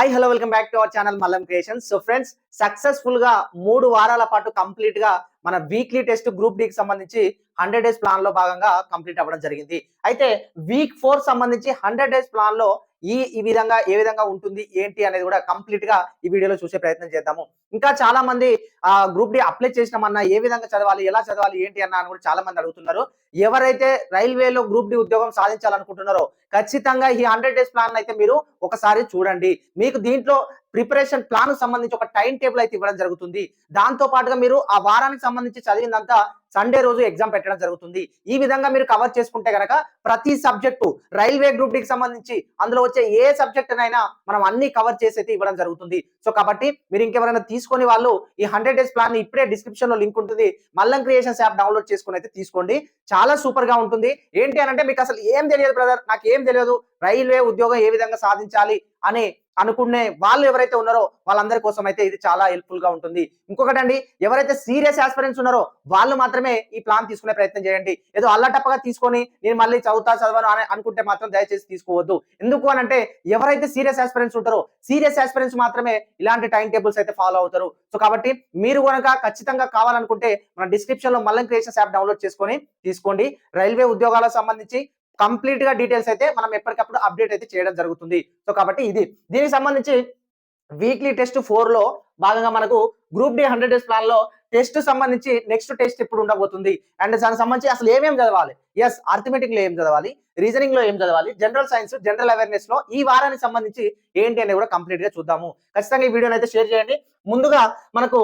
Hi hello welcome back to our channel Mallam creation so friends సక్సెస్ఫుల్గా మూడు వారాల పాటు కంప్లీట్గా మన వీక్లీ టెస్ట్ గ్రూప్ డి కి సంబంధించి హండ్రెడ్ డేస్ ప్లాన్లో భాగంగా కంప్లీట్ అవ్వడం జరిగింది. అయితే వీక్ ఫోర్ సంబంధించి హండ్రెడ్ డేస్ ప్లాన్లో ఈ ఈ విధంగా ఏ విధంగా ఉంటుంది ఏంటి అనేది కూడా కంప్లీట్గా ఈ వీడియోలో చూసే ప్రయత్నం చేద్దాము. ఇంకా చాలా మంది ఆ గ్రూప్ డి అప్లై చేసినామన్నా ఏ విధంగా చదవాలి ఎలా చదవాలి ఏంటి అన్న అని కూడా చాలా మంది అడుగుతున్నారు. ఎవరైతే రైల్వేలో గ్రూప్ డి ఉద్యోగం సాధించాలనుకుంటున్నారో ఖచ్చితంగా ఈ హండ్రెడ్ డేస్ ప్లాన్ అయితే మీరు ఒకసారి చూడండి. మీకు దీంట్లో ప్రిపరేషన్ ప్లాన్ సంబంధించి ఒక టైం టేబుల్ అయితే ఇవ్వడం జరుగుతుంది. దాంతో పాటుగా మీరు ఆ వారానికి సంబంధించి చదివిందంతా సండే రోజు ఎగ్జామ్ పెట్టడం జరుగుతుంది. ఈ విధంగా మీరు కవర్ చేసుకుంటే గనక ప్రతి సబ్జెక్టు రైల్వే గ్రూప్కి సంబంధించి అందులో వచ్చే ఏ సబ్జెక్ట్ అయినా మనం అన్ని కవర్ చేసి ఇవ్వడం జరుగుతుంది. సో కాబట్టి మీరు ఇంకెవరైనా తీసుకొని వాళ్ళు ఈ హండ్రెడ్ డేస్ ప్లాన్ ఇప్పుడే డిస్క్రిప్షన్లో లింక్ ఉంటుంది. మల్లం క్రియేషన్స్ యాప్ డౌన్లోడ్ చేసుకుని అయితే తీసుకోండి. చాలా సూపర్గా ఉంటుంది. ఏంటి అని అంటే మీకు అసలు ఏం తెలియదు బ్రదర్ నాకు ఏం తెలియదు. రైల్వే ఉద్యోగం ఏ విధంగా సాధించాలి అని అనుకునే వాళ్ళు ఎవరైతే ఉన్నారో వాళ్ళందరి కోసం అయితే ఇది చాలా హెల్ప్ఫుల్గా ఉంటుంది. ఇంకొకటి అండి ఎవరైతే సీరియస్ ఆస్పిరెంట్స్ ఉన్నారో వాళ్ళు మాత్రమే ఈ ప్లాన్ తీసుకునే ప్రయత్నం చేయండి. ఏదో అల్లటప్పగా తీసుకొని నేను మళ్ళీ చదువుతా చదవను అని అనుకుంటే మాత్రం దయచేసి తీసుకోవద్దు. ఎందుకు అని అంటే ఎవరైతే సీరియస్ ఆస్పిరెంట్స్ ఉంటారో సీరియస్ ఆస్పిరెంట్స్ మాత్రమే ఇలాంటి టైం టేబుల్స్ అయితే ఫాలో అవుతారు. సో కాబట్టి మీరు కనుక ఖచ్చితంగా కావాలనుకుంటే మన డిస్క్రిప్షన్లో మల్లం క్రియేషన్స్ యాప్ డౌన్లోడ్ చేసుకొని తీసుకోండి. రైల్వే ఉద్యోగాలకు సంబంధించి కంప్లీట్గా డీటెయిల్స్ అయితే మనం ఎప్పటికప్పుడు అప్డేట్ అయితే చేయడం జరుగుతుంది. సో కాబట్టి ఇది. దీనికి సంబంధించి వీక్లీ టెస్ట్ ఫోర్లో భాగంగా మనకు గ్రూప్ డి హండ్రెడ్ డేస్ ప్లాన్లో టెస్ట్ సంబంధించి నెక్స్ట్ టెస్ట్ ఇప్పుడు ఉండబోతుంది. అండ్ దానికి సంబంధించి అసలు ఏమేమి చదవాలి? ఎస్ అర్థమెటిక్లో ఏం చదవాలి? రీజనింగ్లో ఏం చదవాలి? జనరల్ సైన్స్ జనరల్ అవేర్నెస్లో ఈ వారానికి సంబంధించి ఏంటి అనేది కూడా కంప్లీట్గా చూద్దాము. ఖచ్చితంగా ఈ వీడియోని అయితే షేర్ చేయండి. ముందుగా మనకు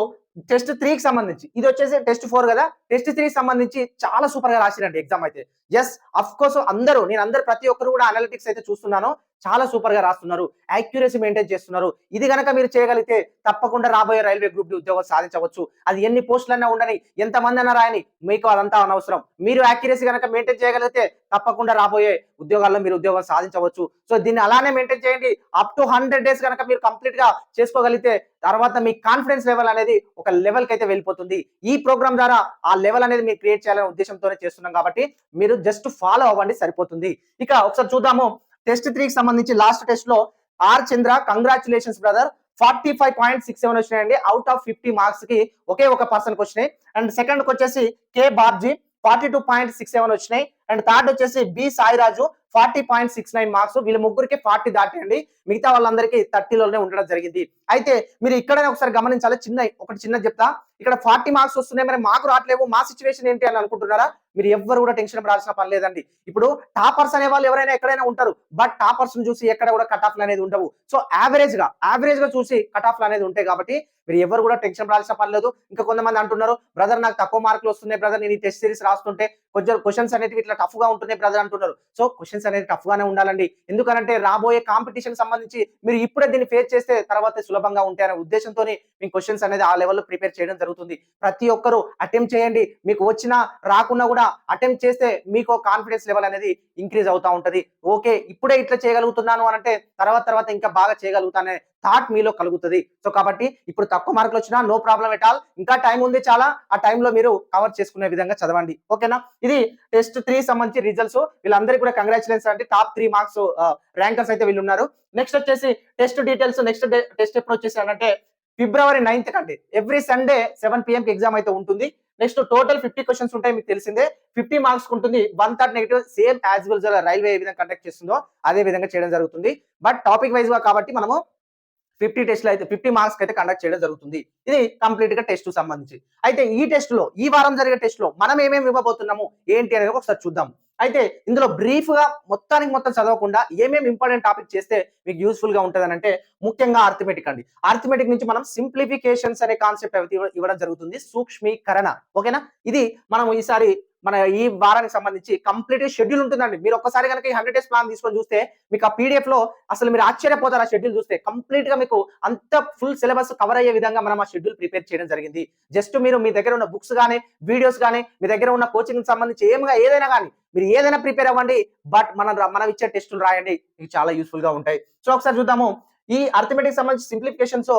టెస్ట్ త్రీకి సంబంధించి. ఇది వచ్చేసి టెస్ట్ ఫోర్ కదా? టెస్ట్ త్రీకి సంబంధించి చాలా సూపర్గా రాసిరండి ఎగ్జామ్ అయితే. ఎస్ అఫ్ కోర్స్ అందరూ నేను అందరు ప్రతి ఒక్కరు కూడా అనలిటిక్స్ అయితే చూస్తున్నాను. చాలా సూపర్గా రాస్తున్నారు. యాక్యురసీ మెయింటైన్ చేస్తున్నారు. ఇది గనక మీరు చేయగలిగితే తప్పకుండా రాబోయే రైల్వే గ్రూప్ డి ఉద్యోగం సాధించవచ్చు. అది ఎన్ని పోస్టులన్నా ఉండని ఎంతమంది అన్నా రాయని మీకు అదంతా అనవసరం. మీరు యాక్యురసీ గనక మెయింటైన్ చేయగలిగితే తప్పకుండా రాబోయే ఉద్యోగాల్లో మీరు ఉద్యోగం సాధించవచ్చు. సో దీన్ని అలానే మెయింటైన్ చేయండి. అప్ టు హండ్రెడ్ డేస్ కనుక మీరు కంప్లీట్గా చేసుకోగలిగితే తర్వాత మీ కాన్ఫిడెన్స్ లెవెల్ అనేది ఒక లెవెల్కి అయితే వెళ్ళిపోతుంది. ఈ ప్రోగ్రామ్ ద్వారా ఆ లెవెల్ అనేది మీరు క్రియేట్ చేయాలనే ఉద్దేశంతోనే చేస్తున్నాం కాబట్టి మీరు జస్ట్ ఫాలో అవ్వండి సరిపోతుంది. ఇక ఒకసారి చూద్దాము. టెస్ట్ త్రీకి సంబంధించి లాస్ట్ టెస్ట్లో R Chandra congratulations brother forty five point six seven వచ్చినాయండి. అవుట్ ఆఫ్ ఫిఫ్టీ మార్క్స్కి ఒకే ఒక పర్సన్కి వచ్చినాయి. అండ్ సెకండ్ వచ్చేసి K Babji forty two point six seven వచ్చినాయి. అండ్ థర్డ్ వచ్చేసి B Sairaju forty point six nine marks వీళ్ళ ముగ్గురికి ఫార్టీ దాటండి మిగతా వాళ్ళందరికీ థర్టీలోనే ఉండడం జరిగింది. అయితే మీరు ఇక్కడనే ఒకసారి గమనించాలి. చిన్న ఒకటి చిన్న చెప్తా. ఇక్కడ ఫార్టీ మార్క్స్ వస్తున్నాయి. మరి మాకు రావట్లేవు మా సిచ్యువేషన్ ఏంటి అని అనుకుంటున్నారా? మీరు ఎవ్వరు కూడా టెన్షన్ పడాల్సిన పని లేదండి. ఇప్పుడు టాపర్స్ అనే వాళ్ళు ఎవరైనా ఎక్కడైనా ఉంటారు. బట్ టాపర్స్ చూసి ఎక్కడ కూడా కట్ ఆఫ్లు అనేది ఉండవు. సో యావరేజ్గా యావరేజ్గా చూసి కట్ ఆఫ్లు అనేది ఉంటాయి కాబట్టి మీరు ఎవరు కూడా టెన్షన్ పడాల్సిన పని లేదు. ఇంకా కొంతమంది అంటున్నారు బ్రదర్ నాకు తక్కువ మార్కులు వస్తున్నాయి బ్రదర్ నేను ఈ టెస్ట్ సిరీస్ రాస్తుంటే కొంచెం క్వశ్చన్స్ అనేవి ఇట్లా టఫ్గా ఉంటున్నాయి బ్రదర్ అంటున్నారు. సో క్వశ్చన్స్ అనేది టఫ్ గానే ఉండాలండి. ఎందుకంటే రాబోయే కాంపిటీషన్ సంబంధించి మీరు ఇప్పుడే దీన్ని ఫేస్ చేస్తే తర్వాత సులభంగా ఉంటాయనే ఉద్దేశంతో మీ క్వశ్చన్స్ అనేది ఆ లెవెల్లో ప్రిపేర్ చేయడం జరుగుతుంది. ప్రతి ఒక్కరు అటెంప్ట్ చేయండి. మీకు వచ్చినా రాకున్నా కూడా అటెంప్ట్ చేస్తే మీకు కాన్ఫిడెన్స్ లెవెల్ అనేది ఇంక్రీజ్ అవుతా ఉంటది. ఓకే ఇప్పుడే ఇట్లా చేయగలుగుతున్నాను అంటే తర్వాత తర్వాత ఇంకా బాగా చేయగలుగుతానే థాట్ మీలో కలుగుతుంది. సో కాబట్టి ఇప్పుడు తక్కువ మార్కులు వచ్చినా నో ప్రాబ్లం ఎట్ ఆల్ ఇంకా టైం ఉంది చాలా. ఆ టైంలో మీరు కవర్ చేసుకునే విధంగా చదవండి. ఓకేనా ఇది టెస్ట్ త్రీ సంబంధించి రిజల్ట్స్ వీళ్ళందరికీ కూడా కంగ్రాచులేషన్స్ అంటే టాప్ త్రీ మార్క్స్ ర్యాంకర్స్ అయితే వీళ్ళు ఉన్నారు నెక్స్ట్ వచ్చేసి టెస్ట్ డీటెయిల్స్ నెక్స్ట్ టెస్ట్ ఎప్పుడు వచ్చేసి అంటే ఫిబ్రవరి నైన్త్ కండి ఎవ్రీ సండే సెవెన్ పిఎం కి ఎగ్జామ్ అయితే ఉంటుంది. నెక్స్ట్ టోటల్ ఫిఫ్టీ క్వశ్చన్స్ ఉంటాయి మీకు తెలిసిందే. ఫిఫ్టీ మార్క్స్ ఉంటుంది. One third negative same as well railway ఏ విధంగా కండక్ట్ చేస్తుందో అదే విధంగా చేయడం జరుగుతుంది. బట్ టాపిక్ వైజ్గా కాబట్టి మనము ఫిఫ్టీ టెస్ట్లు అయితే ఫిఫ్టీ మార్క్స్ అయితే కండక్ట్ చేయడం జరుగుతుంది. ఇది కంప్లీట్గా టెస్ట్ సంబంధించి. అయితే ఈ టెస్ట్లో ఈ వారం జరిగే టెస్ట్లో మనం ఏమేమి ఇవ్వబోతున్నాము ఏంటి అనేది ఒకసారి చూద్దాం. అయితే ఇందులో బ్రీఫ్గా మొత్తానికి మొత్తం చదవకుండా ఏమేమి ఇంపార్టెంట్ టాపిక్ చేస్తే మీకు యూస్ఫుల్గా ఉంటుంది అంటే ముఖ్యంగా ఆర్థమెటిక్ అండి. ఆర్థమెటిక్ నుంచి మనం సింప్లిఫికేషన్స్ అనే కాన్సెప్ట్ ఇవ్వడం జరుగుతుంది. సూక్ష్మీకరణ. ఓకేనా? ఇది మనం ఈసారి మన ఈ వారానికి సంబంధించి కంప్లీట్ షెడ్యూల్ ఉంటుందండి. మీరు ఒక్కసారి కనుక ఈ హండ్రెడ్ డేస్ ప్లాన్ తీసుకొని చూస్తే మీకు ఆ పీడిఎఫ్లో అసలు మీరు ఆశ్చర్యపోతారు ఆ షెడ్యూల్ చూస్తే. కంప్లీట్గా మీకు అంత ఫుల్ సిలబస్ కవర్ అయ్యే విధంగా మనం ఆ షెడ్యూల్ ప్రిపేర్ చేయడం జరిగింది. జస్ట్ మీరు మీ దగ్గర ఉన్న బుక్స్ కానీ వీడియోస్ కానీ మీ దగ్గర ఉన్న కోచింగ్ సంబంధించి ఏమైనా ఏదైనా కానీ మీరు ఏదైనా ప్రిపేర్ అవ్వండి. బట్ మనం మనం ఇచ్చే టెస్టులు రాయండి. మీకు చాలా యూస్ఫుల్గా ఉంటాయి. సో ఒకసారి చూద్దాము. ఈ అర్థమెటిక్ సంబంధించి సింప్లిఫికేషన్స్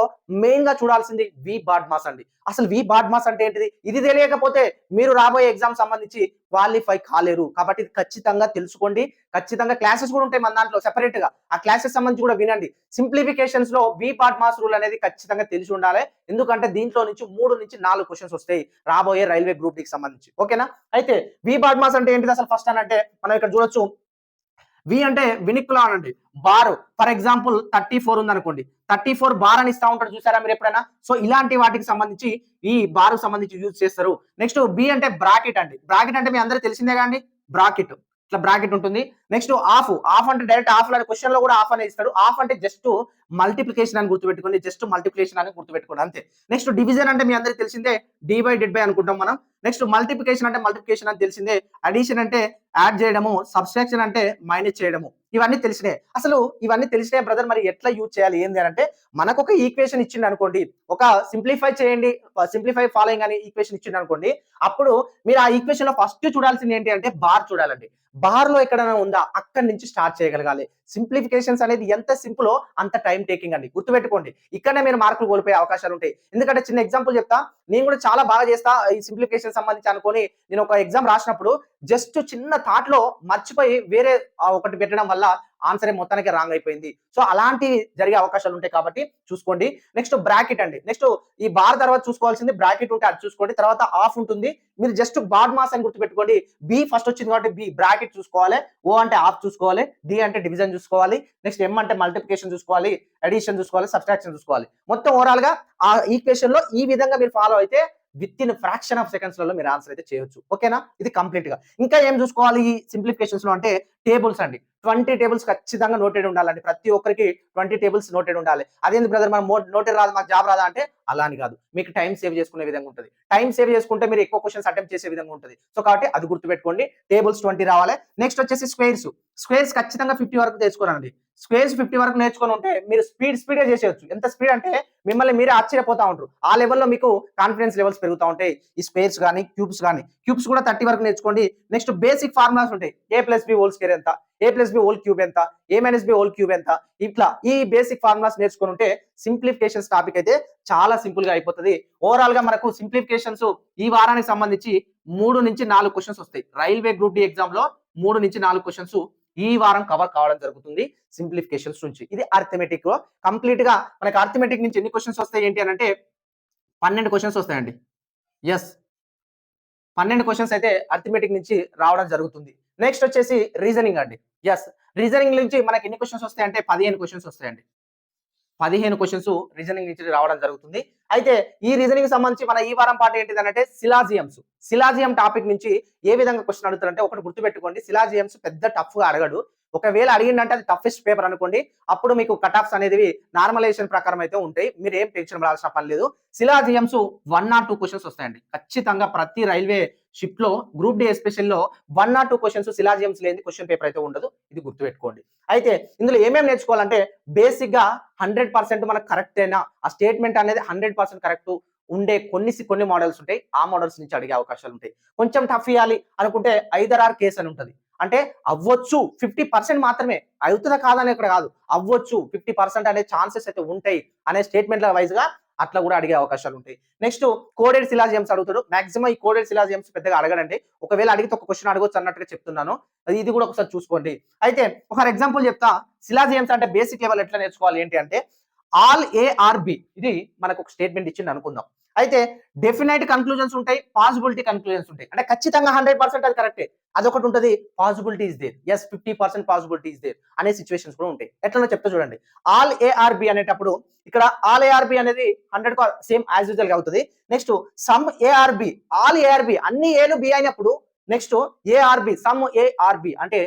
మెయిన్గా చూడాల్సింది వి బాడ్ మాస్ అండి. అసలు వి బాడ్ మాస్ అంటే ఏంటిది? ఇది తెలియకపోతే మీరు రాబోయే ఎగ్జామ్ సంబంధించి క్వాలిఫై కాలేరు. కాబట్టి ఖచ్చితంగా తెలుసుకోండి. ఖచ్చితంగా క్లాసెస్ కూడా ఉంటాయి మన దాంట్లో సెపరేట్గా. ఆ క్లాసెస్ సంబంధించి కూడా వినండి. సింప్లిఫికేషన్స్లో వి బాడ్ మాస్ రూల్ అనేది ఖచ్చితంగా తెలిసి ఉండాలి. ఎందుకంటే దీంట్లో నుంచి మూడు నుంచి నాలుగు క్వశ్చన్స్ వస్తాయి రాబోయే రైల్వే గ్రూప్కి సంబంధించి. ఓకేనా అయితే వి పార్ట్ మాస్ అంటే ఏంటిది అసలు ఫస్ట్ అని అంటే మనం ఇక్కడ చూడొచ్చు. వి అంటే వినిక్కులా అనండి. Bar. For example thirty four ఉందనుకోండి. థర్టీ ఫోర్ బార్ అని ఇస్తా ఉంటారు చూసారా మీరు ఎప్పుడైనా? సో ఇలాంటి వాటికి సంబంధించి ఈ బార్ సంబంధించి యూజ్ చేస్తారు. నెక్స్ట్ బి అంటే బ్రాకెట్ అండి. బ్రాకెట్ అంటే మీ అందరూ తెలిసిందే కానీ బ్రాకెట్. ఇట్లా బ్రాకెట్ ఉంటుంది. నెక్స్ట్ ఆఫ్ ఆఫ్ అంటే డైరెక్ట్ ఆఫ్ అనే క్వశ్చన్లో కూడా ఆఫ్ అనేది ఇస్తాడు. ఆఫ్ అంటే జస్ట్ మల్టిప్లికేషన్ అని గుర్తుపెట్టుకోండి. జస్ట్ మల్టిప్లికేషన్ అని గుర్తుపెట్టుకోండి. అంతే. నెక్స్ట్ డివిజన్ అంటే మీ అందరికీ తెలిసిందే. డి బై డెడ్ బై అనుకుంటాం మనం. నెక్స్ట్ మల్టిప్లికేషన్ అంటే మల్టిప్లికేషన్ అని తెలిసిందే. అడిషన్ అంటే యాడ్ చేయడము. సబ్స్ట్రాక్షన్ అంటే మైనస్ చేయడము. ఇవన్నీ తెలిసినాయి. అసలు ఇవన్నీ తెలిసినాయి బ్రదర్ మరి ఎట్లా యూజ్ చేయాలి? ఏంది అని అంటే మనకు ఒక ఈక్వేషన్ ఇచ్చింది అనుకోండి ఒక సింప్లిఫై చేయండి సింప్లిఫై ఫాలోయింగ్ అనే ఈక్వేషన్ ఇచ్చింది అనుకోండి అప్పుడు మీరు ఆ ఈక్వేషన్లో ఫస్ట్ చూడాల్సింది ఏంటి అంటే బార్ చూడాలండి. బార్లో ఎక్కడైనా ఉందా అక్కడి నుంచి స్టార్ట్ చేయగలగాలి. సింప్లిఫికేషన్స్ అనేది ఎంత సింపుల్ అంత టైం టేకింగ్ అండి. గుర్తుపెట్టుకోండి. ఇక్కడనే మీరు మార్కులు కోల్పోయే అవకాశాలు ఉంటాయి. ఎందుకంటే చిన్న ఎగ్జాంపుల్ చెప్తా నేను కూడా చాలా బాగా చేస్తా ఈ సింప్లిఫికేషన్ సంబంధించి అనుకోని నేను ఒక ఎగ్జామ్ రాసినప్పుడు జస్ట్ చిన్న థాట్లో మర్చిపోయి వేరే ఒకటి పెట్టడం వల్ల ఆన్సర్ మొత్తానికి రాంగ్ అయిపోయింది. సో అలాంటి జరిగే అవకాశాలు ఉంటాయి కాబట్టి చూసుకోండి. నెక్స్ట్ బ్రాకెట్ అండి. నెక్స్ట్ ఈ బార్ తర్వాత చూసుకోవాల్సింది బ్రాకెట్ ఉంటే అది చూసుకోండి. తర్వాత ఆఫ్ ఉంటుంది. మీరు జస్ట్ బాడ్ మాస్ అని గుర్తుపెట్టుకోండి. బి ఫస్ట్ వచ్చింది కాబట్టి బి బ్రాకెట్ చూసుకోవాలి. ఓ అంటే ఆఫ్ చూసుకోవాలి. డి అంటే డివిజన్ చూసుకోవాలి. నెక్స్ట్ ఎం అంటే మల్టిప్లికేషన్ చూసుకోవాలి. అడిషన్ చూసుకోవాలి. సబ్స్ట్రాక్షన్ చూసుకోవాలి. మొత్తం ఓవరాల్గా ఆ ఈక్వేషన్లో ఈ విధంగా మీరు ఫాలో అయితే విత్ ఇన్ ఫ్రాక్షన్ ఆఫ్ సెకండ్స్లలో మీరు ఆన్సర్ అయితే చేయొచ్చు. ఓకేనా ఇది కంప్లీట్గా. ఇంకా ఏం చూసుకోవాలి ఈ సింప్లిఫికేషన్స్లో అంటే టేబుల్స్ అండి. ట్వంటీ టేబుల్స్ ఖచ్చితంగా నోటెడ్ ఉండాలండి. ప్రతి ఒక్కరికి ట్వంటీ టేబుల్స్ నోటెడ్ ఉండాలి. అదేంది బ్రదర్ మనం నోటెడ్ రాదు మాకు జాబ్ రాదా అంటే అలా అని కాదు. మీకు టైం సేవ్ చేసుకునే విధంగా ఉంటుంది. టైం సేవ్ చేసుకుంటే మీరు ఎక్కువ క్వశ్చన్స్ అటెంప్ట్ చేసే విధంగా ఉంటుంది. సో కాబట్టి అది గుర్తుపెట్టుకోండి. టేబుల్స్ ట్వంటీ రావాలి. నెక్స్ట్ వచ్చేసి స్క్వేర్స్ స్క్వేర్స్ ఖచ్చితంగా ఫిఫ్టీ వరకు తెచ్చుకోనండి. స్క్వేర్స్ ఫిఫ్టీ వరకు నేర్చుకొని ఉంటే మీరు స్పీడ్ స్పీడ్ చేసేయచ్చు. ఎంత స్పీడ్ అంటే మిమ్మల్ని మీరే ఆశ్చర్యపోతా ఉంటారు. ఆ లెవెల్లో మీకు కాన్ఫిడెన్స్ లెవెల్స్ పెరుగుతూ ఉంటాయి. ఈ స్క్వేర్స్ కానీ క్యూబ్స్ కానీ క్యూబ్స్ కూడా థర్టీ వరకు నేర్చుకోండి. నెక్స్ట్ బేసిక్ ఫార్ములాస్ ఉంటాయి. A plus B whole square ఎంత? A plus B whole cube ఎంత? A minus B whole cube ఎంత? ఇట్లా ఈ బేసిక్ ఫార్ములాస్ నేర్చుకుని ఉంటే సింప్లిఫికేషన్స్ టాపిక్ అయితే చాలా సింపుల్గా అయిపోతుంది. ఓవరాల్గా మనకు సింప్లిఫికేషన్స్ ఈ వారానికి సంబంధించి మూడు నుంచి నాలుగు క్వశ్చన్స్ వస్తాయి. రైల్వే గ్రూప్ డి ఎగ్జామ్లో మూడు నుంచి నాలుగు క్వశ్చన్స్ ఈ వారం కవర్ కావడం జరుగుతుంది సింప్లిఫికేషన్స్ నుంచి. ఇది అర్థమెటిక్ కంప్లీట్గా మనకి అర్థమెటిక్ నుంచి ఎన్ని క్వశ్చన్స్ వస్తాయి ఏంటి అని అంటే పన్నెండు క్వశ్చన్స్ వస్తాయండి. ఎస్ పన్నెండు క్వశ్చన్స్ అయితే అర్థమెటిక్ నుంచి రావడం జరుగుతుంది. నెక్స్ట్ వచ్చేసి రీజనింగ్ అండి. ఎస్ రీజనింగ్ నుంచి మనకి ఎన్ని క్వశ్చన్స్ వస్తాయంటే పదిహేను క్వశ్చన్స్ వస్తాయండి. పదిహేను క్వశ్చన్స్ రీజనింగ్ నుంచి రావడం జరుగుతుంది. అయితే ఈ రీజనింగ్ సంబంధించి మన ఈ వారం పాట ఏంటిది అంటే సిలాజియమ్స్ సిలాజియం టాపిక్ నుంచి ఏ విధంగా క్వశ్చన్ అడుగుతారంటే ఒకటి గుర్తుపెట్టుకోండి. సిలాజియమ్స్ పెద్ద టఫ్గా అడగడు. ఒకవేళ అడిగిందంటే అది టఫెస్ట్ పేపర్ అనుకోండి. అప్పుడు మీకు కట్ ఆఫ్స్ అనేది నార్మలైజేషన్ ప్రకారం అయితే ఉంటాయి. మీరు ఏం టెన్షన్ పడాల్సిన పని లేదు. Syllogisms one or two questions వస్తాయండి. ఖచ్చితంగా ప్రతి రైల్వే షిప్లో group D ఎస్పెషల్లో one or two questions syllogisms లేని క్వశ్చన్ పేపర్ అయితే ఉండదు. ఇది గుర్తుపెట్టుకోండి. అయితే ఇందులో ఏమేమి నేర్చుకోవాలంటే బేసిక్గా హండ్రెడ్ పర్సెంట్ మనకు కరెక్ట్ అయినా ఆ స్టేట్మెంట్ అనేది హండ్రెడ్ పర్సెంట్ కరెక్ట్ ఉండే కొన్ని కొన్ని మోడల్స్ ఉంటాయి. ఆ మోడల్స్ నుంచి అడిగే అవకాశాలు ఉంటాయి. కొంచెం టఫ్ ఇవ్వాలి అనుకుంటే ఐదర్ ఆర్ కేస్ అని ఉంటుంది. అంటే అవ్వచ్చు ఫిఫ్టీ పర్సెంట్ మాత్రమే. అవుతుందా కాదని ఇక్కడ కాదు. అవ్వచ్చు ఫిఫ్టీ పర్సెంట్ అనే ఛాన్సెస్ అయితే ఉంటాయి అనే స్టేట్మెంట్ల వైజ్గా అట్లా కూడా అడిగే అవకాశాలు ఉంటాయి. నెక్స్ట్ కోడెడ్ సిలాజియమ్స్ అడుగుతాడు మాక్సిమం ఈ కోడెడ్ సిలాజియమ్స్ పెద్దగా అడగడండి. ఒకవేళ అడిగితే ఒక క్వశ్చన్ అడగొచ్చు అన్నట్టుగా చెప్తున్నాను. అది ఇది కూడా ఒకసారి చూసుకోండి. అయితే ఒక ఎగ్జాంపుల్ చెప్తా. సిలాజియమ్స్ అంటే బేసిక్ లెవెల్ ఎట్లా నేర్చుకోవాలి? ఏంటి అంటే ఆల్ ఏఆర్బి ఇది మనకు ఒక స్టేట్మెంట్ ఇచ్చింది అనుకుందాం. అయితే డెఫినైట్ కన్క్లూజన్స్ ఉంటాయి పాసిబిలిటీ కన్క్లూజన్స్ ఉంటాయి. అంటే ఖచ్చితంగా హండ్రెడ్ పర్సెంట్ అది కరెక్టే అదొకటి ఉంటుంది possibility is there yes fifty percent possibility is there అనే సిచ్యువేషన్స్ కూడా ఉంటాయి. ఎట్లనో చెప్తా చూడండి. ఆల్ ఏఆర్బి అనేటప్పుడు ఇక్కడ ఆల్ ఏఆర్బి అనేది హండ్రెడ్ సేమ్ యాజ్ యూజువల్గా అవుతుంది. Next some A are B all A are B అన్ని ఏలు బి అయినప్పుడు నెక్స్ట్ ఏఆర్బి సమ్ ఏఆర్బి అంటే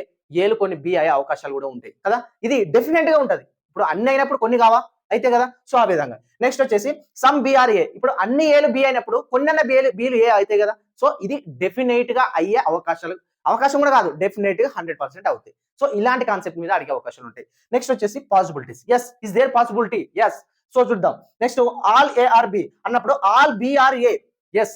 ఏలు కొన్ని బి అయ్యే అవకాశాలు కూడా ఉంటాయి కదా? ఇది డెఫినెట్గా ఉంటది. ఇప్పుడు అన్ని అయినప్పుడు కొన్ని కావా? అయితే కదా? సో ఆ విధంగా. నెక్స్ట్ వచ్చేసి సమ్ బిఆర్ఏ ఇప్పుడు అన్ని ఏలు బి అయినప్పుడు కొన్ని బిఏలు బీలు ఏ అవుతాయి కదా? సో ఇది డెఫినెట్గా అయ్యే అవకాశాలు అవకాశం కూడా కాదు డెఫినెట్గా హండ్రెడ్ పర్సెంట్ అవుతాయి. సో ఇలాంటి కాన్సెప్ట్ మీద అడిగే అవకాశాలు ఉంటాయి. నెక్స్ట్ వచ్చేసి possibilities yes is there possibility yes so చూద్దాం. Next all A are B అన్నప్పుడు all B are A yes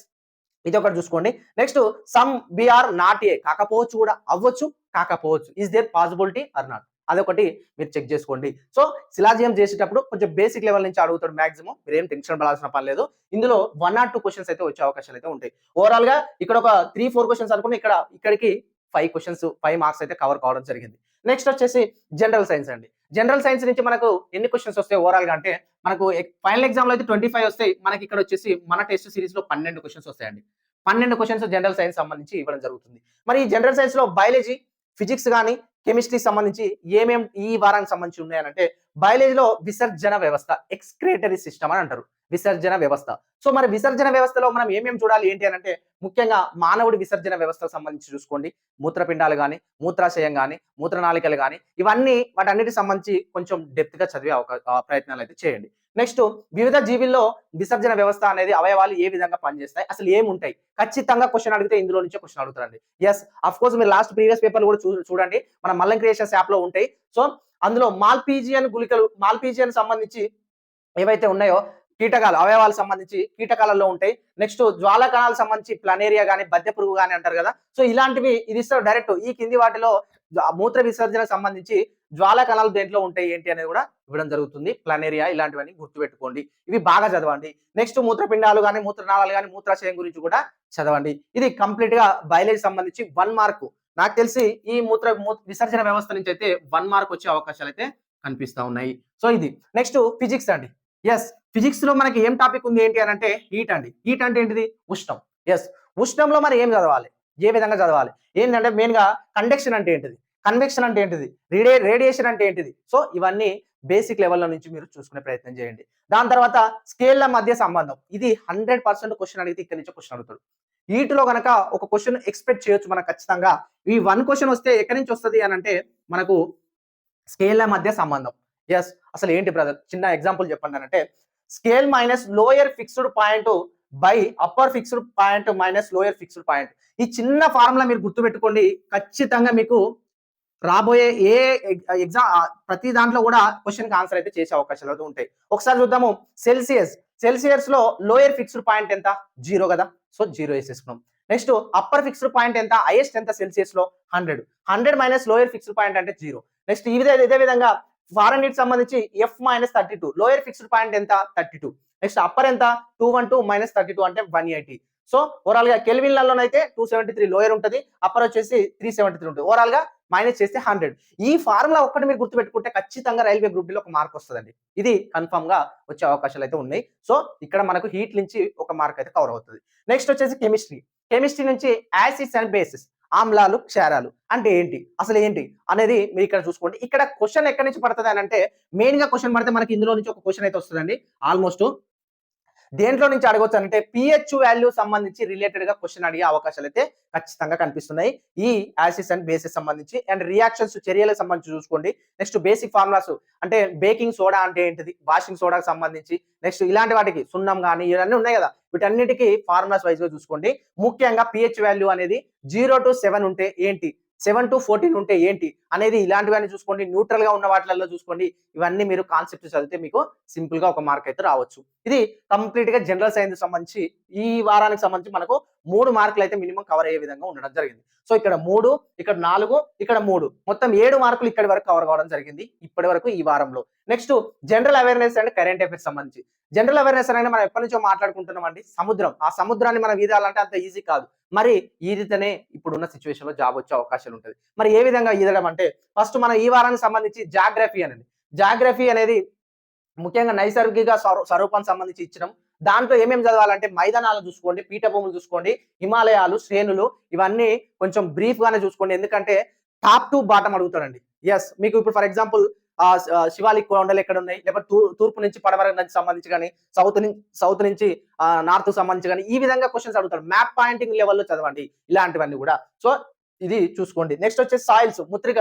ఇది ఒకటి చూసుకోండి. Next some B are not A కాకపోవచ్చు కూడా అవ్వచ్చు కాకపోవచ్చు. Is there possibility or not అదొకటి మీరు చెక్ చేసుకోండి. సో శిలాజయం చేసేటప్పుడు కొంచెం బేసిక్ లెవెల్ నుంచి అడుగుతాడు మాక్సిమం మీరు ఏం టెన్షన్ పడాల్సిన పని లేదు. ఇందులో వన్ ఆర్ టూ క్వశ్చన్స్ అయితే వచ్చే అవకాశాలు అయితే ఉంటాయి. ఓవరాల్గా ఇక్కడ ఒక త్రీ ఫోర్ క్వశ్చన్స్ అనుకుని ఇక్కడ ఇక్కడికి ఫైవ్ క్వశ్చన్స్ ఫైవ్ మార్క్స్ అయితే కవర్ కావడం జరిగింది. నెక్స్ట్ వచ్చేసి జనరల్ సైన్స్ అండి. జనరల్ సైన్స్ నుంచి మనకు ఎన్ని క్వశ్చన్స్ వస్తాయి ఓవరాల్గా అంటే మనకు ఫైనల్ ఎగ్జామ్లో అయితే ట్వంటీ ఫైవ్ వస్తాయి. మనకి ఇక్కడ వచ్చేసి మన టెస్ట్ సిరీస్లో పన్నెండు క్వశ్చన్స్ వస్తాయండి. పన్నెండు క్వశ్చన్స్ జనరల్ సైన్స్ సంబంధించి ఇవ్వడం జరుగుతుంది. మరి ఈ జనరల్ సైన్స్లో బయాలజీ ఫిజిక్స్ కానీ కెమిస్ట్రీ సంబంధించి ఏమేం ఈ వారానికి సంబంధించి ఉన్నాయనంటే బయాలజీలో విసర్జన వ్యవస్థ ఎక్స్క్రేటరీ సిస్టమ్ అని అంటారు. విసర్జన వ్యవస్థ. సో మరి విసర్జన వ్యవస్థలో మనం ఏమేమి చూడాలి ఏంటి అని అంటే ముఖ్యంగా మానవుడి విసర్జన వ్యవస్థకు సంబంధించి చూసుకోండి. మూత్రపిండాలు కానీ మూత్రాశయం కానీ మూత్రనాళికలు కానీ ఇవన్నీ వాటన్నిటికి సంబంధించి కొంచెం డెప్త్గా చదివే అవకా ప్రయత్నాలు అయితే చేయండి. నెక్స్ట్ వివిధ జీవుల్లో విసర్జన వ్యవస్థ అనేది అవయవాలు ఏ విధంగా పనిచేస్తాయి? అసలు ఏముంటాయి? ఖచ్చితంగా క్వశ్చన్ అడిగితే ఇందులో నుంచే క్వశ్చన్ అడుగుతారండి. ఎస్ అఫ్ కోర్స్ మీరు లాస్ట్ ప్రీవియస్ పేపర్ కూడా చూడండి. మన మల్లం క్రియేషన్స్ యాప్లో ఉంటాయి. సో అందులో మాల్పీజియన్ గుళికలు మాల్పీజియన్ సంబంధించి ఏవైతే ఉన్నాయో కీటకాలు అవయవాలకు సంబంధించి కీటకాలలో ఉంటాయి. నెక్స్ట్ జ్వాలకణాలకు సంబంధించి ప్లనేరియా కానీ బద్దె పురుగు కానీ అంటారు కదా. సో ఇలాంటివి ఇది ఇస్తారు. డైరెక్ట్ ఈ కింది వాటిలో మూత్ర విసర్జనకు సంబంధించి జ్వాల కణాలు దేంట్లో ఉంటాయి ఏంటి అనేది కూడా ఇవ్వడం జరుగుతుంది. ప్లనేరియా ఇలాంటివన్నీ గుర్తుపెట్టుకోండి. ఇవి బాగా చదవండి. నెక్స్ట్ మూత్రపిండాలు కానీ మూత్రనాళాలు కానీ మూత్రాశయం గురించి కూడా చదవండి. ఇది కంప్లీట్గా బయాలజీ సంబంధించి వన్ మార్క్. నాకు తెలిసి ఈ మూత్ర విసర్జన వ్యవస్థ నుంచి అయితే వన్ మార్క్ వచ్చే అవకాశాలు అయితే కనిపిస్తా ఉన్నాయి. సో ఇది. నెక్స్ట్ ఫిజిక్స్ అండి. ఎస్ ఫిజిక్స్లో మనకి ఏం టాపిక్ ఉంది ఏంటి అని అంటే హీట్ అండి. హీట్ అంటే ఏంటిది? ఉష్ణం. ఎస్ ఉష్ణంలో మరి ఏం చదవాలి? ఏ విధంగా చదవాలి? ఏంటంటే మెయిన్గా కండక్షన్ అంటే ఏంటిది? కన్వెక్షన్ అంటే ఏంటిది? రేడియే రేడియేషన్ అంటే ఏంటిది? సో ఇవన్నీ బేసిక్ లెవెల్లో నుంచి మీరు చూసుకునే ప్రయత్నం చేయండి. దాని తర్వాత స్కేళ్ళ మధ్య సంబంధం. ఇది హండ్రెడ్ పర్సెంట్ క్వశ్చన్ అడిగితే ఇక్కడ నుంచి క్వశ్చన్ అడుగుతాడు. వీటిలో గనక ఒక క్వశ్చన్ ఎక్స్పెక్ట్ చేయొచ్చు మనం ఖచ్చితంగా. ఈ వన్ క్వశ్చన్ వస్తే ఎక్కడి నుంచి వస్తుంది అని అంటే మనకు స్కేళ్ళ మధ్య సంబంధం. ఎస్ అసలు ఏంటి బ్రదర్? చిన్న ఎగ్జాంపుల్ చెప్పండి అంటే scale minus lower fixed point by upper fixed point minus lower fixed point. ఈ చిన్న ఫార్ములా మీరు గుర్తుపెట్టుకోండి. ఖచ్చితంగా మీకు రాబోయే ఏ ఎగ్జామ్ ప్రతి దాంట్లో కూడా క్వశ్చన్ ఆన్సర్ అయితే చేసే అవకాశాలు అయితే ఉంటాయి. ఒకసారి చూద్దాము. సెల్సియస్ సెల్సియస్లో లోయర్ ఫిక్స్డ్ పాయింట్ ఎంత? జీరో కదా. సో జీరో వేసేసుకున్నాం. నెక్స్ట్ అప్పర్ ఫిక్స్డ్ పాయింట్ ఎంత? హైయెస్ట్ ఎంత సెల్సియస్లో? Hundred hundred minus lower fixed point అంటే జీరో నెక్స్ట్ ఈ విధంగా ఇదే విధంగా ఫారెన్ హీట్ సంబంధించి F minus thirty two lower fixed point ఎంత? థర్టీ టూ నెక్స్ట్ అప్పర్ ఎంత? Two one two minus thirty two అంటే వన్ ఎయిటీ సో ఓవరాల్గా కెల్విన్లలోనైతే టూ సెవెంటీ త్రీ లోయర్ ఉంటుంది. అప్పర్ వచ్చేసి త్రీ సెవెంటీ త్రీ ఉంటుంది. ఓవరాల్గా మైనస్ చేస్తే హండ్రెడ్ ఈ ఫార్ములా ఒక్కటి మీరు గుర్తుపెట్టుకుంటే ఖచ్చితంగా రైల్వే గ్రూప్లో ఒక మార్క్ వస్తుందండి. ఇది కన్ఫర్మ్గా వచ్చే అవకాశాలు అయితే ఉన్నాయి. సో ఇక్కడ మనకు హీట్ నుంచి ఒక మార్క్ అయితే కవర్ అవుతుంది. నెక్స్ట్ వచ్చేసి కెమిస్ట్రీ కెమిస్ట్రీ నుంచి యాసిడ్స్ అండ్ బేసిస్ ఆమ్లాలు క్షారాలు. అంటే ఏంటి? అసలు ఏంటి? అనేది మీరు ఇక్కడ చూసుకోండి. ఇక్కడ క్వశ్చన్ ఎక్కడి నుంచి పడుతుంది అని అంటే మెయిన్గా క్వశ్చన్ పడితే మనకి ఇందులో నుంచి ఒక క్వశ్చన్ అయితే వస్తుందండి. ఆల్మోస్ట్ దేంట్లో నుంచి అడగవచ్చు అంటే పిహెచ్ వాల్యూ సంబంధించి రిలేటెడ్గా క్వశ్చన్ అడిగే అవకాశాలు అయితే ఖచ్చితంగా కనిపిస్తున్నాయి. ఈ యాసిస్ అండ్ బేసిస్ సంబంధించి అండ్ రియాక్షన్స్ చర్యలకు సంబంధించి చూసుకోండి. నెక్స్ట్ బేసిక్ ఫార్ములాస్ అంటే బేకింగ్ సోడా అంటే ఏంటిది? వాషింగ్ సోడాకి సంబంధించి నెక్స్ట్ ఇలాంటి వాటికి సున్నం కానీ ఇవన్నీ ఉన్నాయి కదా. వీటన్నిటికీ ఫార్ములాస్ వైజ్గా చూసుకోండి. ముఖ్యంగా పిహెచ్ వాల్యూ అనేది జీరో టు సెవెన్ ఉంటే ఏంటి? సెవెన్ టు ఫోర్టీన్ ఉంటే ఏంటి అనేది ఇలాంటివన్నీ చూసుకోండి న్యూట్రల్గా ఉన్న వాటిలలో చూసుకోండి. ఇవన్నీ మీరు కాన్సెప్ట్ చదివితే మీకు సింపుల్గా ఒక మార్క్ అయితే రావచ్చు. ఇది కంప్లీట్గా జనరల్ సైన్స్ సంబంధించి ఈ వారానికి సంబంధించి మనకు మూడు మార్కులు అయితే మినిమం కవర్ అయ్యే విధంగా ఉండడం జరిగింది. సో ఇక్కడ మూడు ఇక్కడ నాలుగు ఇక్కడ మూడు. మొత్తం ఏడు మార్కులు ఇక్కడి వరకు కవర్ కావడం జరిగింది ఇప్పటి వరకు ఈ వారంలో. Next general awareness and current affairs సంబంధించి. జనరల్ అవేర్నెస్ అనేది మనం ఎప్పటి నుంచో మాట్లాడుకుంటున్నాం అండి. సముద్రం. ఆ సముద్రాన్ని మనం ఈదాలంటే అంత ఈజీ కాదు. మరి ఈదితేనే ఇప్పుడున్న సిచ్యువేషన్లో జాబ్ వచ్చే అవకాశాలు ఉంటుంది మరి ఏ విధంగా ఈదడం అంటే ఫస్ట్ మనం ఈ వారానికి సంబంధించి జాగ్రఫీ అనేది జాగ్రఫీ అనేది ముఖ్యంగా నైసర్గిక స్వరూపానికి సంబంధించి ఇచ్చడం దాంట్లో ఏమేమి చదవాలంటే మైదానాలు చూసుకోండి పీఠభూములు చూసుకోండి హిమాలయాలు శ్రేణులు ఇవన్నీ కొంచెం బ్రీఫ్ గానే చూసుకోండి. ఎందుకంటే టాప్ టు బాటం అడుగుతాడండి. ఎస్ మీకు ఇప్పుడు ఫర్ ఎగ్జాంపుల్ ఆ శివాలిక్ కొండలు ఎక్కడ ఉన్నాయి లేకపోతే తూర్పు నుంచి పడమర నుంచి సంబంధించి కానీ సౌత్ నుంచి సౌత్ నుంచి నార్త్ సంబంధించి కానీ ఈ విధంగా క్వశ్చన్స్ అడుగుతాడు. మ్యాప్ పాయింటింగ్ లెవెల్లో చదవండి ఇలాంటివన్నీ కూడా. సో ఇది చూసుకోండి. నెక్స్ట్ వచ్చేసి సాయిల్స్ ముత్రిక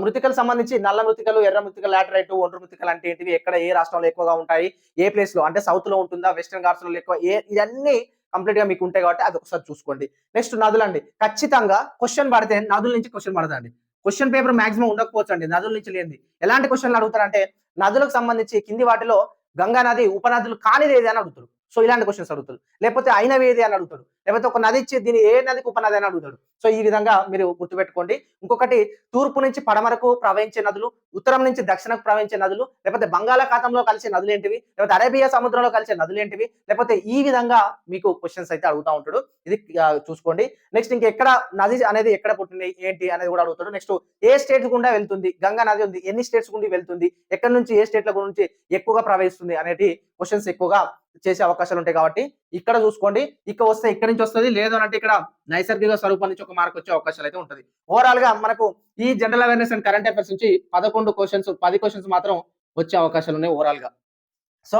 మృతికలు సంబంధించి నల్ల మృతికలు ఎర్ర మృతికలు లాటరైట్ ఒండ్రు మృతికలు అంటే ఏంటివి? ఎక్కడ ఏ రాష్ట్రంలో ఎక్కువగా ఉంటాయి? ఏ ప్లేస్లో? అంటే సౌత్లో ఉంటుందా? వెస్టర్న్ ఘాట్స్లో ఎక్కువ? ఏ ఇవన్నీ కంప్లీట్గా మీకు ఉంటాయి కాబట్టి అది ఒకసారి చూసుకోండి. నెక్స్ట్ నదులండి. ఖచ్చితంగా క్వశ్చన్ పడితే నదుల నుంచి క్వశ్చన్ పడదండి క్వశ్చన్ పేపర్ మాక్సిమం ఉండకపోవచ్చు అండి నదుల నుంచి లేనిది. ఎలాంటి క్వశ్చన్లు అడుగుతారంటే నదులకు సంబంధించి కింది వాటిలో గంగా నది ఉపనదులు కానిది ఏది అని అడుగుతాడు సో ఇలాంటి క్వశ్చన్స్ అడుగుతాడు లేకపోతే అయినవి ఏది అని అడుగుతాడు లేకపోతే ఒక నది ఇచ్చి దీని ఏ నదికి ఉపనది అని అడుగుతాడు. సో ఈ విధంగా మీరు గుర్తుపెట్టుకోండి. ఇంకొకటి తూర్పు నుంచి పడమరకు ప్రవహించే నదులు ఉత్తరం నుంచి దక్షిణకు ప్రవహించే నదులు లేకపోతే బంగాళాఖాతంలో కలిసే నదులు ఏంటివి లేకపోతే అరేబియా సముద్రంలో కలిసే నదులు ఏంటివి లేకపోతే ఈ విధంగా మీకు క్వశ్చన్స్ అయితే అడుగుతూ ఉంటాడు. ఇది చూసుకోండి. నెక్స్ట్ ఇంకెక్కడ నది అనేది ఎక్కడ పుట్టింది ఏంటి అనేది కూడా అడుగుతాడు. నెక్స్ట్ ఏ స్టేట్ గుండా వెళ్తుంది గంగా నది ఉంది ఎన్ని స్టేట్స్ గుండి వెళ్తుంది ఎక్కడి నుంచి ఏ స్టేట్ల గురించి ఎక్కువగా ప్రవహిస్తుంది అనేది క్వశ్చన్స్ ఎక్కువగా చేసే అవకాశాలు ఉంటాయి కాబట్టి ఇక్కడ చూసుకోండి ఇక్కడ వస్తే ఇక్కడ నుంచి వస్తుంది. లేదు అంటే ఇక్కడ నైసర్గిక స్వరూపం నుంచి ఒక మార్క్ వచ్చే అవకాశాలు అయితే ఉంటుంది. ఓవరాల్గా మనకు ఈ general awareness and current affairs నుంచి పదకొండు క్వశ్చన్స్ పది క్వశ్చన్స్ మాత్రం వచ్చే అవకాశాలు ఉన్నాయి ఓవరాల్గా. సో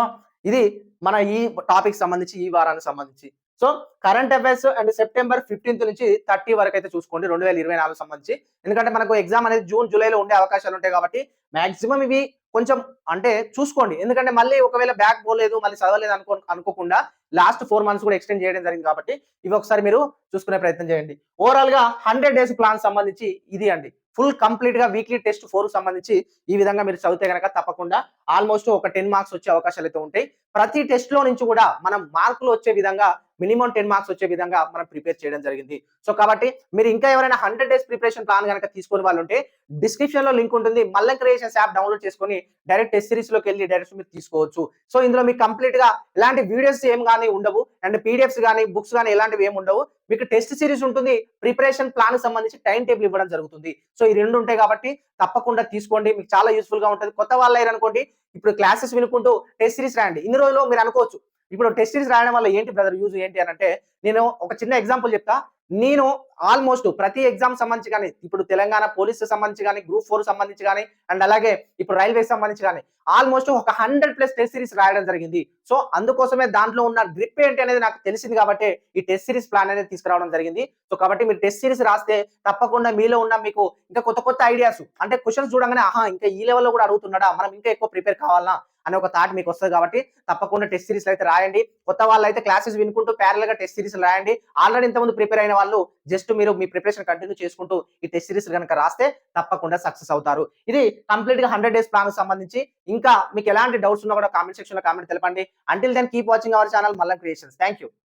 ఇది మన ఈ టాపిక్ సంబంధించి ఈ వారానికి సంబంధించి. So current affairs and September fifteenth నుంచి థర్టీ వరకు అయితే చూసుకోండి రెండు వేల ఇరవై నాలుగు సంబంధించి. ఎందుకంటే మనకు ఎగ్జామ్ అనేది జూన్ జూలైలో ఉండే అవకాశాలు ఉంటాయి కాబట్టి మాక్సిమం ఇవి కొంచెం అంటే చూసుకోండి. ఎందుకంటే మళ్ళీ ఒకవేళ బ్యాక్ పోలేదు మళ్ళీ చదవలేదు అనుకో అనుకోకుండా లాస్ట్ ఫోర్ మంత్స్ కూడా ఎక్స్టెండ్ చేయడం జరిగింది కాబట్టి ఇవి ఒకసారి మీరు చూసుకునే ప్రయత్నం చేయండి. ఓవరాల్గా హండ్రెడ్ డేస్ ప్లాన్ సంబంధించి ఇది అండి. ఫుల్ కంప్లీట్గా వీక్లీ టెస్ట్ ఫోర్ సంబంధించి ఈ విధంగా మీరు చదివితే కనుక తప్పకుండా ఆల్మోస్ట్ ఒక టెన్ మార్క్స్ వచ్చే అవకాశాలు అయితే ఉంటాయి. ప్రతి టెస్ట్లో నుంచి కూడా మనం మార్కులు వచ్చే విధంగా మినిమం టెన్ మార్క్స్ వచ్చే విధంగా మనం ప్రిపేర్ చేయడం జరిగింది. సో కాబట్టి మీరు ఇంకా ఎవరైనా హండ్రెడ్ డేస్ ప్రిపరేషన్ ప్లాన్ కనుక తీసుకునే వాళ్ళు ఉంటే డిస్క్రిప్షన్లో లింక్ ఉంటుంది. మళ్ళీ క్రియేషన్స్ యాప్ డౌన్లోడ్ చేసుకొని డైరెక్ట్ టెస్ట్ సిరీస్లోకి వెళ్ళి డైరెక్ట్ మీరు తీసుకోవచ్చు. సో ఇందులో మీకు కంప్లీట్గా ఇలాంటి వీడియోస్ ఏం కానీ ఉండవు. అండ్ పీడిఎఫ్స్ కానీ బుక్స్ కానీ ఇలాంటివి ఏమి ఉండవు. మీకు టెస్ట్ సిరీస్ ఉంటుంది. ప్రిపరేషన్ ప్లాన్ సంబంధించి టైం టేబుల్ ఇవ్వడం జరుగుతుంది. సో ఈ రెండు ఉంటాయి కాబట్టి తప్పకుండా తీసుకోండి. మీకు చాలా యూస్ఫుల్గా ఉంటుంది. కొత్త వాళ్ళు అనుకోండి ఇప్పుడు క్లాసెస్ వినుకుంటూ టెస్ట్ సిరీస్ రాయండి. ఇన్ని రోజుల్లో మీరు అనుకోవచ్చు. ఇప్పుడు టెస్ట్ సిరీస్ రాయడం వల్ల ఏంటి బ్రదర్ యూజ్ ఏంటి అని అంటే నేను ఒక చిన్న ఎగ్జాంపుల్ చెప్తా. నేను ఆల్మోస్ట్ ప్రతి ఎగ్జామ్ సంబంధించి కానీ ఇప్పుడు తెలంగాణ పోలీస్ సంబంధించి కానీ గ్రూప్ ఫోర్ సంబంధించి కానీ అండ్ అలాగే ఇప్పుడు రైల్వే సంబంధించి కానీ ఆల్మోస్ట్ ఒక హండ్రెడ్ ప్లస్ టెస్ట్ సిరీస్ రాయడం జరిగింది. సో అందుకోసమే దాంట్లో ఉన్న గ్రిప్ ఏంటి అనేది నాకు తెలిసింది కాబట్టి ఈ టెస్ట్ సిరీస్ ప్లాన్ అనేది తీసుకురావడం జరిగింది. సో కాబట్టి మీరు టెస్ట్ సిరీస్ రాస్తే తప్పకుండా మీలో ఉన్న మీకు ఇంకా కొత్త కొత్త ఐడియాస్ అంటే క్వశ్చన్స్ చూడగానే ఆహా ఇంకా ఈ లెవెల్లో కూడా అడుగుతున్నాడా? మనం ఇంకా ఎక్కువ ప్రిపేర్ కావాలా? అనే ఒక థాట్ మీకు వస్తుంది కాబట్టి తప్పకుండా టెస్ట్ సిరీస్ అయితే రాయండి. కొత్త వాళ్ళు అయితే క్లాసెస్ వినుకుంటూ ప్యారల్గా టెస్ట్ సిరీస్ రాయండి. ఆల్రెడీ ఇంతకుముందు ప్రిపేర్ అయిన వాళ్ళు జస్ట్ మీరు మీ ప్రిపరేషన్ కంటిన్యూ చేసుకుంటూ ఈ టెస్ట్ సిరీస్ కనుక రాస్తే తప్పకుండా సక్సెస్ అవుతారు. ఇది కంప్లీట్గా హండ్రెడ్ డేస్ ప్లాన్ సంబంధించి. ఇంకా మీకు ఎలాంటి డౌట్స్ ఉన్నా కూడా కామెంట్ సెక్షన్లో కామెంట్ తెలపండి. Until then keep watching our channel Mallam creations thank you